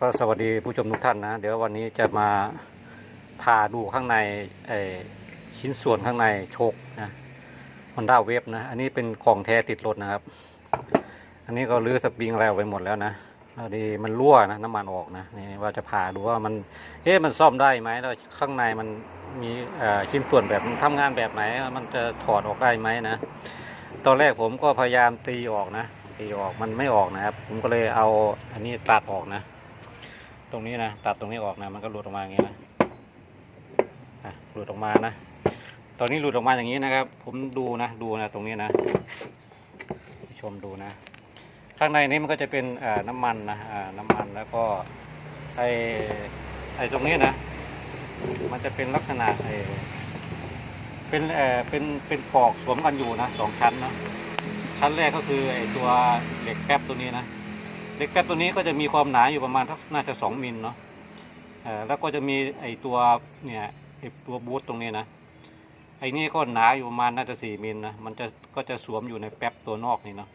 ก็สวัสดีผู้ชมทุกท่านนะ เดี๋ยววันนี้จะมาพาดูข้างในชิ้นส่วนข้างในโชคนะฮอนด้าเวฟนะ อันนี้เป็นของแท้ติดรถนะครับ อันนี้ก็รื้อสปริงอะไรออกไปหมดแล้วนะพอดีมันรั่วนะน้ำมันออกนะนี่ว่าจะพาดูว่ามันเอ๊ะมันซ่อมได้ไหมแล้วข้างในมันมีชิ้นส่วนแบบมันทำงานแบบไหน มันจะถอดออกได้ไหมนะตอนแรกผมก็พยายามตีออกนะตีออกมันไม่ออกนะครับ ผมก็เลยเอาอันนี้ตัดออกนะ ตรงนี้นะตัดตรงนี้ออกนะมันก็หลุดออกมาอย่างนี้นะหลุดออกมานะ ตอนนี้หลุดออกมาอย่างนี้นะครับ ผมดูนะดูนะตรงนี้นะชมดูนะ ข้างในนี้มันก็จะเป็นน้ำมันนะน้ำมันแล้วก็ไอไอตรงนี้นะ มันจะเป็นลักษณะไอเป็นเอ่อเป็นเป็นปอกสวมกันอยู่นะสองชั้นนะชั้นแรกก็คือไอตัวเหล็กแป๊บตัวนี้นะ เหล็กแป๊บตัวนี้ก็จะมีความหนาอยู่ประมาณทักน่าจะสองมิลเนาะแล้วก็จะมีไอตัวเนี่ยไอตัวบูทตรงนี้นะไอนี่ก็หนาอยู่ประมาณน่าจะสี่มิลนะมันจะก็จะสวมอยู่ในแป๊บตัวนอกนี่เนาะ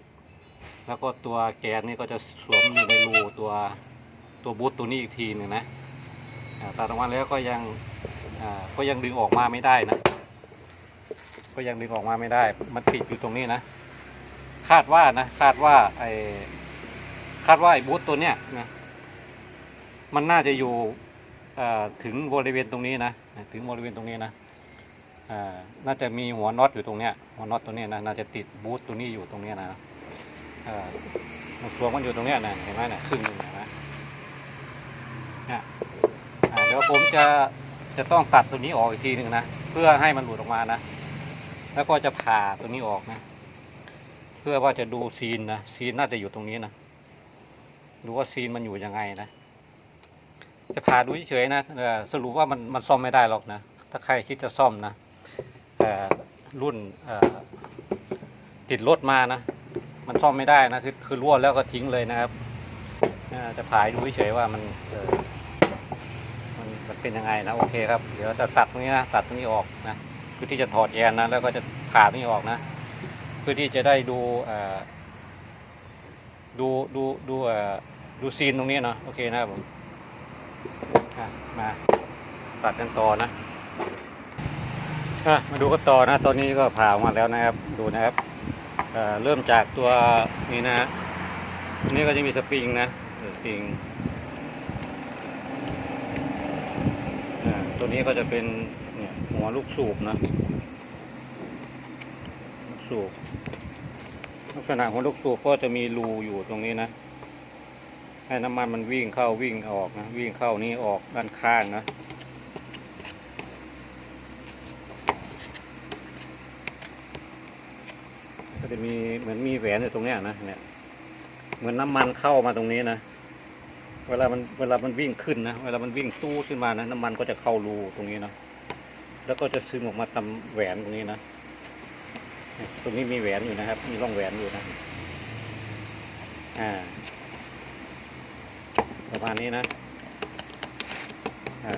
แล้วก็ตัวแกนนี่ก็จะสวมอยู่ในรูตัวตัวบูทตัวนี้อีกทีหนึ่งนะอ่าตัดออกมาแล้วก็ยังก็ยังดึงออกมาไม่ได้นะ ก็ยังดึงออกมาไม่ได้ มันติดอยู่ตรงนี้นะ คาดว่านะ คาดว่าไอ คาดว่าไอ้บูธตัวเนี้ยนะมันน่าจะอยู่ถึงบริเวณตรงนี้นะถึงบริเวณตรงนี้นะน่าจะมีหัวน็อตอยู่ตรงเนี้ยหัวน็อตตัวเนี้ยนะน่าจะติดบูธตัวนี้อยู่ตรงเนี้ยนะเอ่อมันสวมกันอยู่ตรงเนี้ยนะเห็นไหมนี่ยครึ่งหนึงเห็นไหมเนี่ยเดี๋ยวผมจะจะต้องตัดตัวนี้ออกอีกทีหนึ่งนะเพื่อให้มันหลุดออกมานะ แล้วก็จะผ่าตัวนี้ออกนะ เพื่อว่าจะดูซีนนะซีนน่าจะอยู่ตรงนี้นะ ดูว่าซีนมันอยู่ยังไงนะ จะพาดูเฉยๆนะสรุปว่ามันมันซ่อมไม่ได้หรอกนะ ถ้าใครคิดจะซ่อมนะเอ่รุ่นติดรถมานะ มันซ่อมไม่ได้นะ คือคือรั่วแล้วก็ทิ้งเลยนะครับจะพายดูเฉยๆว่ามันมันเป็นยังไงนะ โอเคครับ เดี๋ยวจะตัดตรงนี้นะตัดตรงนี้ออกนะ เพื่อที่จะถอดแกนนะ แล้วก็จะผ่าตรงนี้ออกนะ เพื่อที่จะได้ดูอ่อ ดูดูดูเอ่อดูซีนตรงนี้เนาะโอเคนะครับผมอะมาตัดกันต่อนะอะมาดูกันต่อนะ ตอนนี้ก็ผ่าออกมาแล้วนะครับ ดูนะครับเอ่อเริ่มจากตัวนี้นะฮะอันนี้ก็จะมีสปริงนะสปริงตัวนี้ก็จะเป็นเนี่ยหัวลูกสูบนะลูกสูบ ลักษณะของลูกสูบก็จะมีรูอยู่ตรงนี้นะ ให้น้ำมันมันวิ่งเข้าวิ่งออกนะ วิ่งเข้านี้ออกด้านข้างนะก็จะมีเหมือนมีแหวนอยู่ตรงเนี้ยนะเนี่ยเหมือนน้ำมันเข้ามาตรงนี้นะเวลามันเวลามันวิ่งขึ้นนะเวลามันวิ่งตู้ขึ้นมานะน้ำมันก็จะเข้ารูตรงนี้นะแล้วก็จะซึมออกมาตามแหวนตรงนี้นะ ตรงนี้มีแหวนอยู่นะครับ มีร่องแหวนอยู่นะอ่าประมาณนี้นะอ่า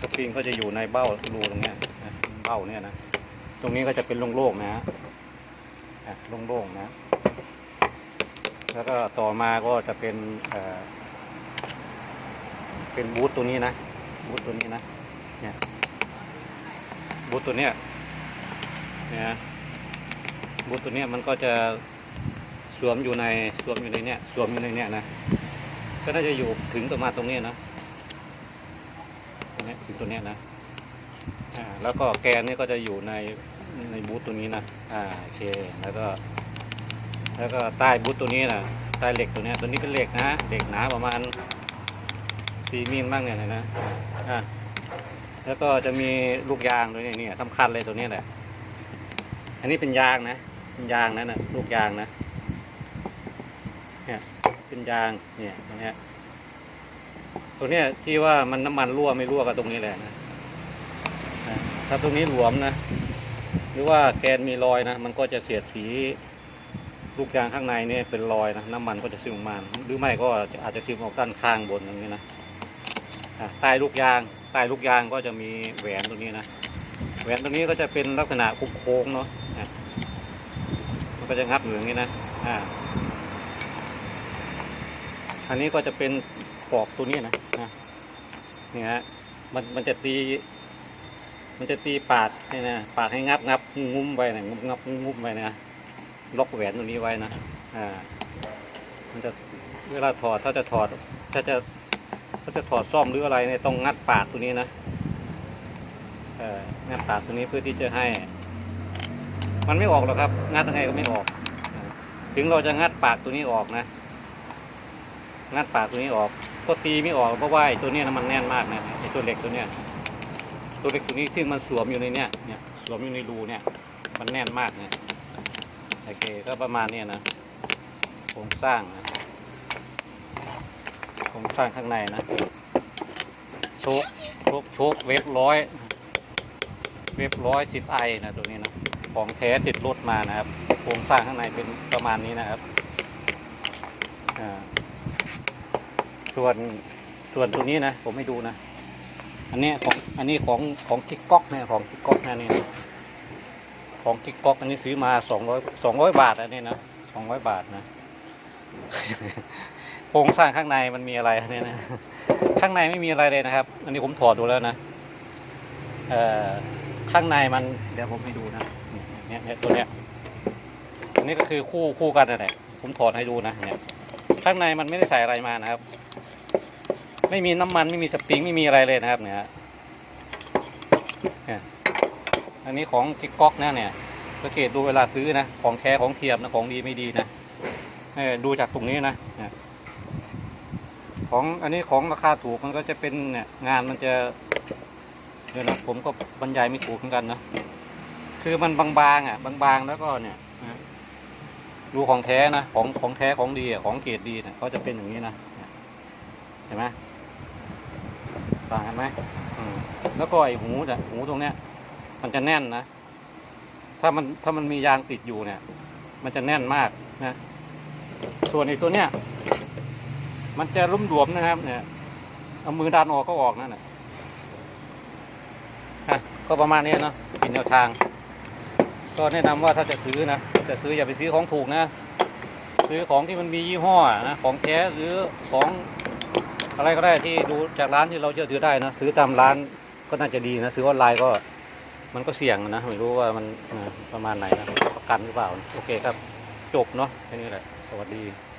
สปริงก็จะอยู่ในเบ้ารูตรงเนี้ยเบ้าเนี่ยนะตรงนี้ก็จะเป็นโล่งๆนะฮะอะโล่งๆนะ แล้วก็ต่อมาก็จะเป็นเอ่อเป็นบูทตัวนี้นะบูทตัวนี้นะเนี่ยบูทตัวเนี้ย นะบูทตัวนี้มันก็จะสวมอยู่ในสวมอยู่ในเนี้ยสวมอยู่ในเนี้ยนะก็น่าจะอยู่ถึงประมาณตรงนี้นะตรงนี้ถึงตัวเนี้ยนะอ่าแล้วก็แกนนี่ก็จะอยู่ในในบูทตัวนี้นะอ่าโอเคแล้วก็แล้วก็ใต้บูทตัวนี้นะใต้เหล็กตัวเนี้ยตัวนี้เป็นเหล็กนะเหล็กหนาประมาณสี่มิลบ้างเนี่ยนะอ่าแล้วก็จะมีลูกยางตัวนี้เนี่ยสำคัญเลยตัวนี้แหละ อันนี้เป็นยางนะ เป็นยางนะนะลูกยางนะ เนี่ย เป็นยาง เนี่ยตรงเนี้ยตัวเนี้ยที่ว่ามันน้ำมันรั่วไม่รั่วก็ตรงนี้แหละนะ ถ้าตรงนี้หลวมนะ หรือว่าแกนมีรอยนะ มันก็จะเสียดสีลูกยางข้างในเนี่ยเป็นรอยนะน้ำมันก็จะซึมออกมาหรือไม่ก็อาจจะซึมออกด้านข้างบนอย่างนี้นะใต้ลูกยางใต้ลูกยางก็จะมีแหวนตรงนี้นะแหวนตรงนี้ก็จะเป็นลักษณะโค้งเนาะ ก็จะงับอยู่อย่างนี้นะอ่าอันนี้ก็จะเป็นปอกตัวนี้นะนะนี่ฮะมันมันจะตี มันจะตีปาดนี่นะปาดให้งับงับงุ้มไว้นะงุ้มงับงุ้มไว้นะล็อกแหวนตรงนี้ไว้นะอ่ามันจะเวลาถอดถ้าจะถอดถ้าจะถ้าจะถอดซ่อมหรืออะไรเนี่ยต้องงัดปากตัวนี้นะเอองัดปากตัวนี้เพื่อที่จะให้ มันไม่ออกหรอกครับ งัดยังไงก็ไม่ออก ถึงเราจะงัดปากตัวนี้ออกนะ งัดปากตัวนี้ออก ก็ตีไม่ออกเพราะว่าไอ้ตัวนี้นะมันแน่นมากนะไอ้ตัวเหล็กตัวเนี้ย ตัวเหล็กตัวนี้ซึ่งมันสวมอยู่ในเนี้ยเนี่ยสวมอยู่ในรูเนี่ย มันแน่นมากเนี่ยโอเคก็ประมาณนี้นะโครงสร้างนะโครงสร้างข้างในนะโชคโชคโชคเวฟร้อยเวฟร้อยสิบไอนะตัวนี้นะ ของแท้ติดรถมานะครับโครงสร้างข้างในเป็นประมาณนี้นะครับส่วนส่วนตัวนี้นะ ผมให้ดูนะ อันนี้ของอันนี้ของของกิ๊กก๊อกเนี่ยของกิ๊กก๊อกนะนี่นะของกิ๊กก๊อกอันนี้ซื้อมาสองร้อยสองร้อยบาทอันนี้นะสองร้อยบาทนะโครงสร้างข้างในมันมีอะไรเนี่ยนะข้างในไม่มีอะไรเลยนะครับ อันนี้ผมถอดดูแล้วนะเอ่อข้างในมันเดี๋ยวผมให้ดูนะ เนี่ยเนี่ยตัวเนี้ยอันนี้ก็คือคู่คู่กันนั่นแหละผมถอดให้ดูนะเนี่ยข้างในมันไม่ได้ใส่อะไรมานะครับ ไม่มีน้ำมันไม่มีสปริงไม่มีอะไรเลยนะครับเนี่ยอันนี้ของกิ๊กก๊อกนะเนี่ยสังเกตดูเวลาซื้อนะของแท้ของเทียมนะของดีไม่ดีนะเออดูจากตรงนี้นะของอันนี้ของราคาถูกมันก็จะเป็นเนี่ยงานมันจะเดี๋ยวนะผมก็บรรยายไม่ถูกเหมือนกันนะ คือมันบางๆอะ บางๆแล้วก็เนี่ยนะดูของแท้นะของของแท้ของดีอะของเกรดดีเนี่ยเขาจะเป็นอย่างนี้นะเห็นไหมต่างกันไหมแล้วก็ไอ้หูเนี่ยหูตรงเนี้ย มันจะแน่นนะถ้ามันถ้ามันมียางติดอยู่เนี่ย มันจะแน่นมากนะ ส่วนไอ้ตัวเนี้ยมันจะรุ่มหลวมนะครับ เนี่ยเอามือดันออกก็ออกนั่นแหละอะก็ประมาณนี้เนาะเป็นแนวทาง ก็แนะนำว่าถ้าจะซื้อนะจะซื้ออย่าไปซื้อของถูกนะ ซื้อของที่มันมียี่ห้อนะของแท้หรือของอะไรก็ได้ที่ดูจากร้านที่เราเชื่อถือได้นะซื้อตามร้านก็น่าจะดีนะซื้อออนไลน์ก็มันก็เสี่ยงนะไม่รู้ว่ามันประมาณไหนนะประกันหรือเปล่า โอเคครับ จบเนาะแค่นี้แหละ สวัสดี